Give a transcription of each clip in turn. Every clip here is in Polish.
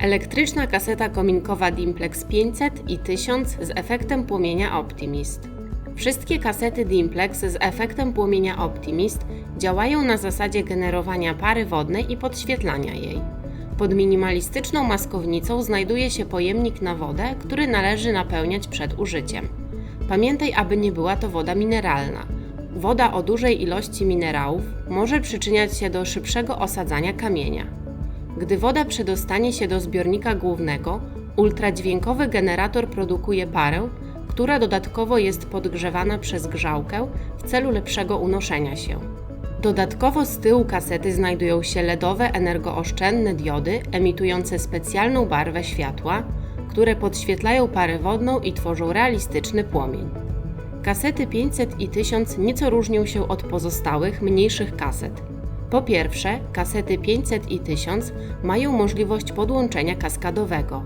Elektryczna kaseta kominkowa Dimplex 500 i 1000 z efektem płomienia Optimist. Wszystkie kasety Dimplex z efektem płomienia Optimist działają na zasadzie generowania pary wodnej i podświetlania jej. Pod minimalistyczną maskownicą znajduje się pojemnik na wodę, który należy napełniać przed użyciem. Pamiętaj, aby nie była to woda mineralna. Woda o dużej ilości minerałów może przyczyniać się do szybszego osadzania kamienia. Gdy woda przedostanie się do zbiornika głównego, ultradźwiękowy generator produkuje parę, która dodatkowo jest podgrzewana przez grzałkę w celu lepszego unoszenia się. Dodatkowo z tyłu kasety znajdują się LEDowe energooszczędne diody emitujące specjalną barwę światła, które podświetlają parę wodną i tworzą realistyczny płomień. Kasety 500 i 1000 nieco różnią się od pozostałych, mniejszych kaset. Po pierwsze, kasety 500 i 1000 mają możliwość podłączenia kaskadowego.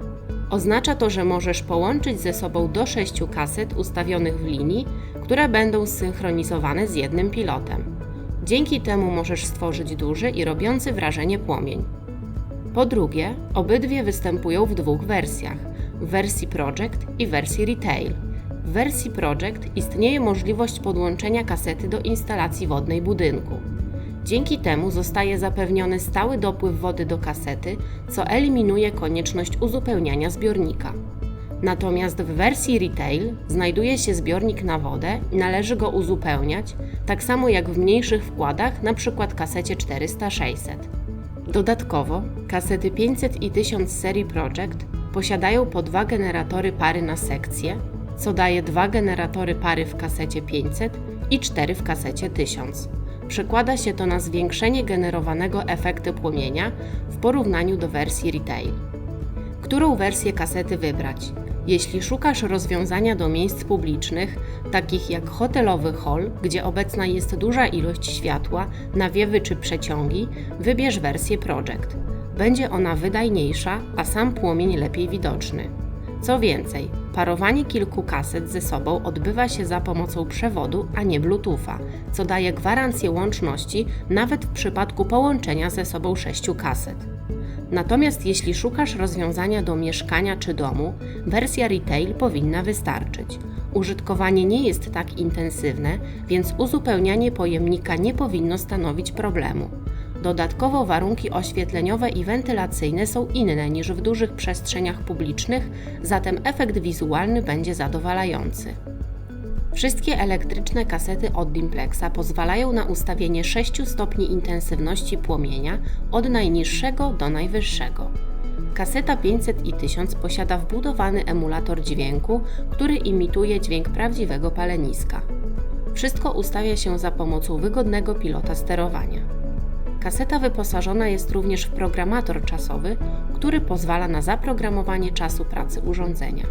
Oznacza to, że możesz połączyć ze sobą do 6 kaset ustawionych w linii, które będą zsynchronizowane z jednym pilotem. Dzięki temu możesz stworzyć duży i robiący wrażenie płomień. Po drugie, obydwie występują w dwóch wersjach: w wersji Project i wersji Retail. W wersji Project istnieje możliwość podłączenia kasety do instalacji wodnej budynku. Dzięki temu zostaje zapewniony stały dopływ wody do kasety, co eliminuje konieczność uzupełniania zbiornika. Natomiast w wersji retail znajduje się zbiornik na wodę i należy go uzupełniać, tak samo jak w mniejszych wkładach, np. kasecie 400-600. Dodatkowo kasety 500 i 1000 serii Project posiadają po dwa generatory pary na sekcję, co daje dwa generatory pary w kasecie 500 i cztery w kasecie 1000. Przekłada się to na zwiększenie generowanego efektu płomienia w porównaniu do wersji retail. Którą wersję kasety wybrać? Jeśli szukasz rozwiązania do miejsc publicznych, takich jak hotelowy hall, gdzie obecna jest duża ilość światła, nawiewy czy przeciągi, wybierz wersję Project. Będzie ona wydajniejsza, a sam płomień lepiej widoczny. Co więcej, parowanie kilku kaset ze sobą odbywa się za pomocą przewodu, a nie Bluetootha, co daje gwarancję łączności nawet w przypadku połączenia ze sobą sześciu kaset. Natomiast jeśli szukasz rozwiązania do mieszkania czy domu, wersja retail powinna wystarczyć. Użytkowanie nie jest tak intensywne, więc uzupełnianie pojemnika nie powinno stanowić problemu. Dodatkowo warunki oświetleniowe i wentylacyjne są inne niż w dużych przestrzeniach publicznych, zatem efekt wizualny będzie zadowalający. Wszystkie elektryczne kasety od Dimplexa pozwalają na ustawienie 6 stopni intensywności płomienia od najniższego do najwyższego. Kaseta 500 i 1000 posiada wbudowany emulator dźwięku, który imituje dźwięk prawdziwego paleniska. Wszystko ustawia się za pomocą wygodnego pilota sterowania. Kaseta wyposażona jest również w programator czasowy, który pozwala na zaprogramowanie czasu pracy urządzenia.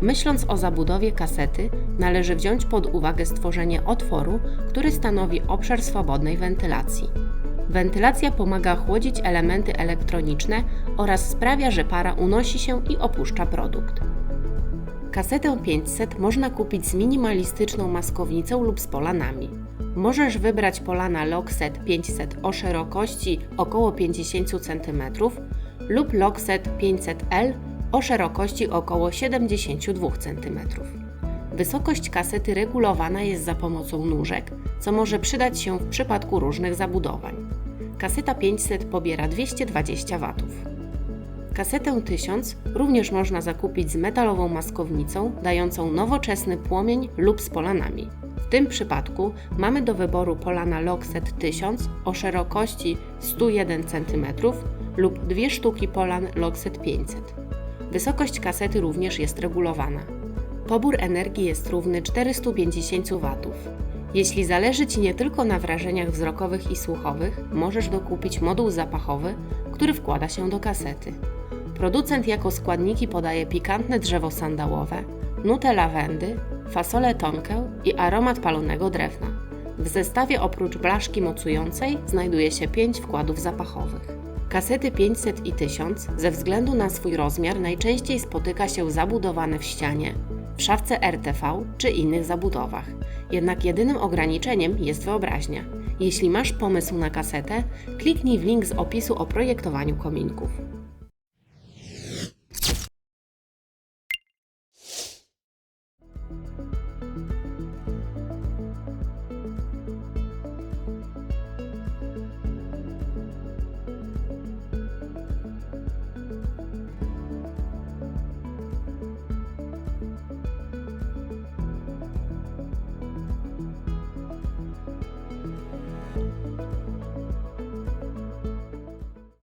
Myśląc o zabudowie kasety, należy wziąć pod uwagę stworzenie otworu, który stanowi obszar swobodnej wentylacji. Wentylacja pomaga chłodzić elementy elektroniczne oraz sprawia, że para unosi się i opuszcza produkt. Kasetę 500 można kupić z minimalistyczną maskownicą lub z polanami. Możesz wybrać polana Lockset 500 o szerokości około 50 cm lub Lockset 500L o szerokości około 72 cm. Wysokość kasety regulowana jest za pomocą nóżek, co może przydać się w przypadku różnych zabudowań. Kaseta 500 pobiera 220 W. Kasetę 1000 również można zakupić z metalową maskownicą, dającą nowoczesny płomień lub z polanami. W tym przypadku mamy do wyboru polana Lockset 1000 o szerokości 101 cm lub dwie sztuki polan Lockset 500. Wysokość kasety również jest regulowana. Pobór energii jest równy 450 W. Jeśli zależy Ci nie tylko na wrażeniach wzrokowych i słuchowych, możesz dokupić moduł zapachowy, który wkłada się do kasety. Producent jako składniki podaje pikantne drzewo sandałowe, nutę lawendy, fasolę tonkę i aromat palonego drewna. W zestawie oprócz blaszki mocującej znajduje się 5 wkładów zapachowych. Kasety 500 i 1000 ze względu na swój rozmiar najczęściej spotyka się zabudowane w ścianie, w szafce RTV czy innych zabudowach. Jednak jedynym ograniczeniem jest wyobraźnia. Jeśli masz pomysł na kasetę, kliknij w link z opisu o projektowaniu kominków.